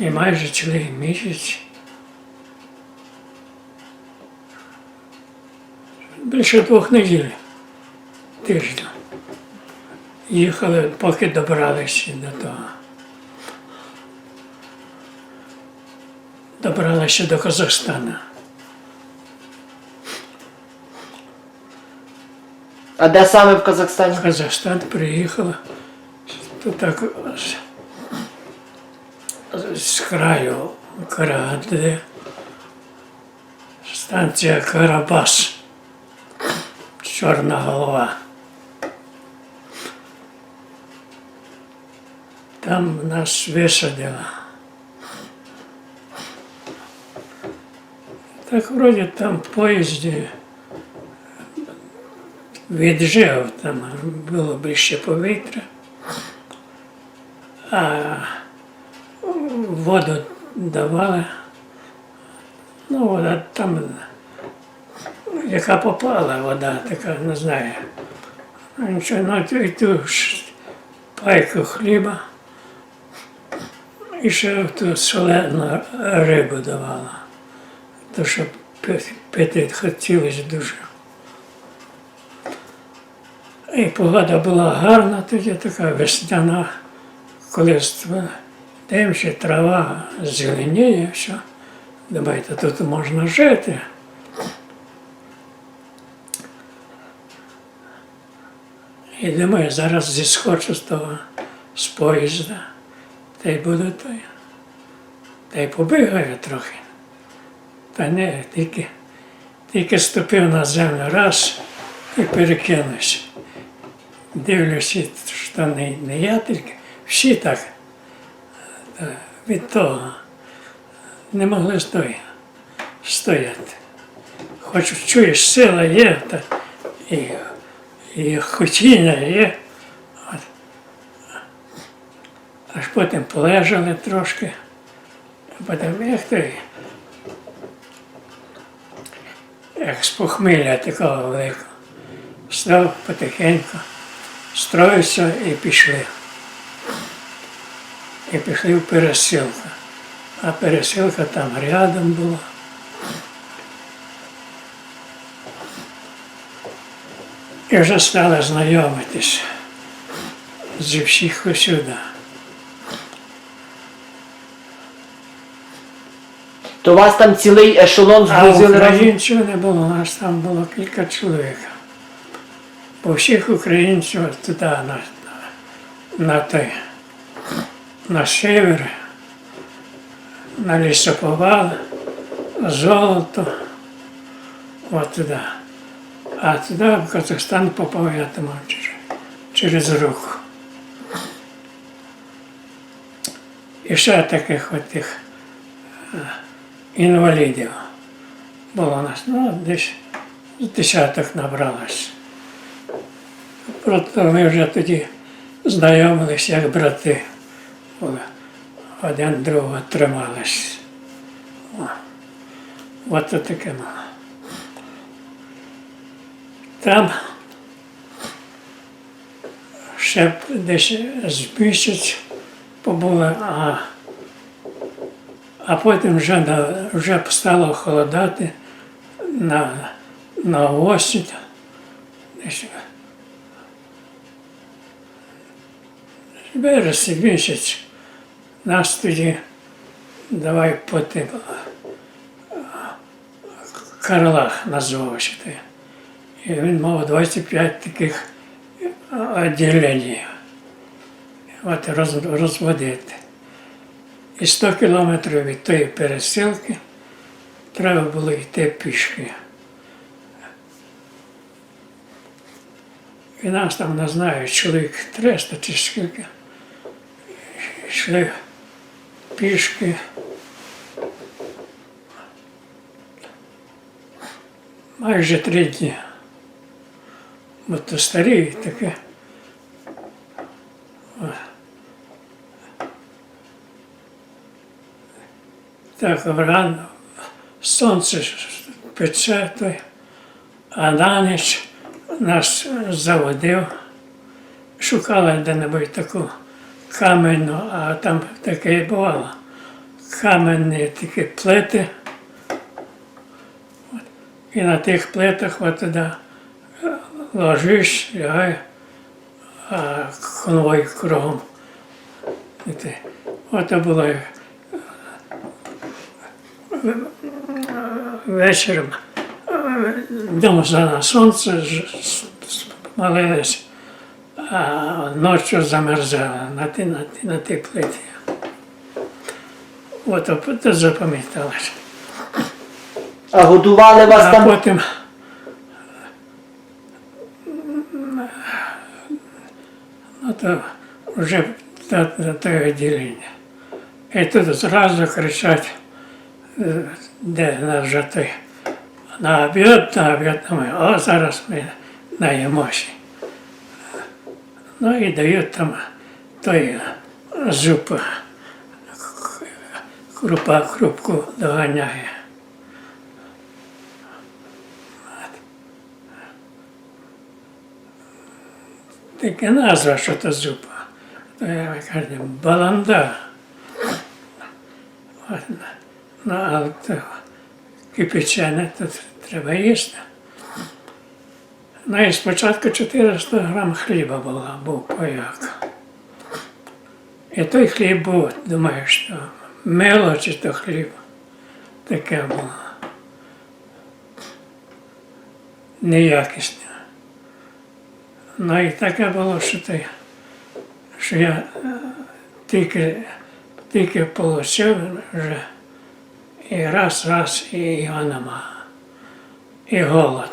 І майже цілий місяць. Більше двох неділь тижня. Їхали, поки добралися до того. Добралися до Казахстана. А де саме в Казахстані? В Казахстан приїхала, то так з, краю Караганди, станція Карабас, Чорна голова. Там нас висадили. Так вроді там в поїзді віджив, там було більше повітря. А воду давали. Ну, вода там, яка попала вода, така, не знаю. Ну, Нічого, ну ту, ту пайку хліба. І ще ту солену рибу давала. То, що пити хотілося дуже. І погода була гарна, тоді така весняна, коли ст- дивишся, трава зеленіє, все. Думаєте, тут можна жити. І думаю, зараз зіскочу з того з поїзда, та й буду той. Та й побігаю трохи. Та не, тільки, тільки ступив на землю раз і перекинувся. Дивлюся, що не, не я тільки, всі так від того не могли стояти. Хоч чуєш, сила є, та, і, і хотіння є. От. Аж потім полежали трошки, а потім як той, як з похмілля такого великого. Став потихеньку, строївся і пішли. І пішли в пересилку. А пересилка там рядом була. І вже стали знайомитись зі всіх усюди. То вас там цілий ешелон А згрузили разом? українців не було, у нас там було кілька чоловік. Бо всіх українців туди на, на, на той, на север, на лісоповал, золото, от туди. А туди в Казахстан попав я тому через, руку. І ще таких от тих інвалідів було у нас, ну, десь десяток набралось. Проте ми вже тоді знайомилися як брати. Один другого тримались. О, От таке було. Там ще десь з місяць побули, а а потім вже, на, вже стало холодати на, на осінь. Десь вересень місяць нас тоді давай по тим Карлах назвався. той. І він мав 25 таких відділень. От роз, розводити. І 100 кілометрів від тої пересилки треба було йти пішки. І нас там, не знаю, чоловік 300 чи скільки. Йшли пішки. Майже три дні. Бо то старі таке. Так врано сонце пече, а на ніч нас заводив, шукали де-небудь таку каменну, а там таке і бувало. каменні такі плити. От. І на тих плитах от туди е, ложиш, лягай, а конвой кругом. І ти. От було е, вечором. Днем на сонце ж- с- с- молились, а ночі замерзали на ті, на на ті плиті. От це запам'яталося. А годували вас А там. потім ну, то вже до, до того відділення. І тут зразу кричать, е, де нас на обід, на обід, думаю, о, зараз ми наїмося. Ну і дають там той зуб, крупа крупку доганяє. Таке назва, що то зупа. То я кажу, баланда. Ну, а кипячене то треба їсти. І спочатку 400 грам хліба було, був пояк. І той хліб був, думаю, що мило чи то хліб. Таке було. Неякісне. Ну і таке було, що, ти, що я е, тільки, тільки отримав вже і раз, раз, і його нема. І голод.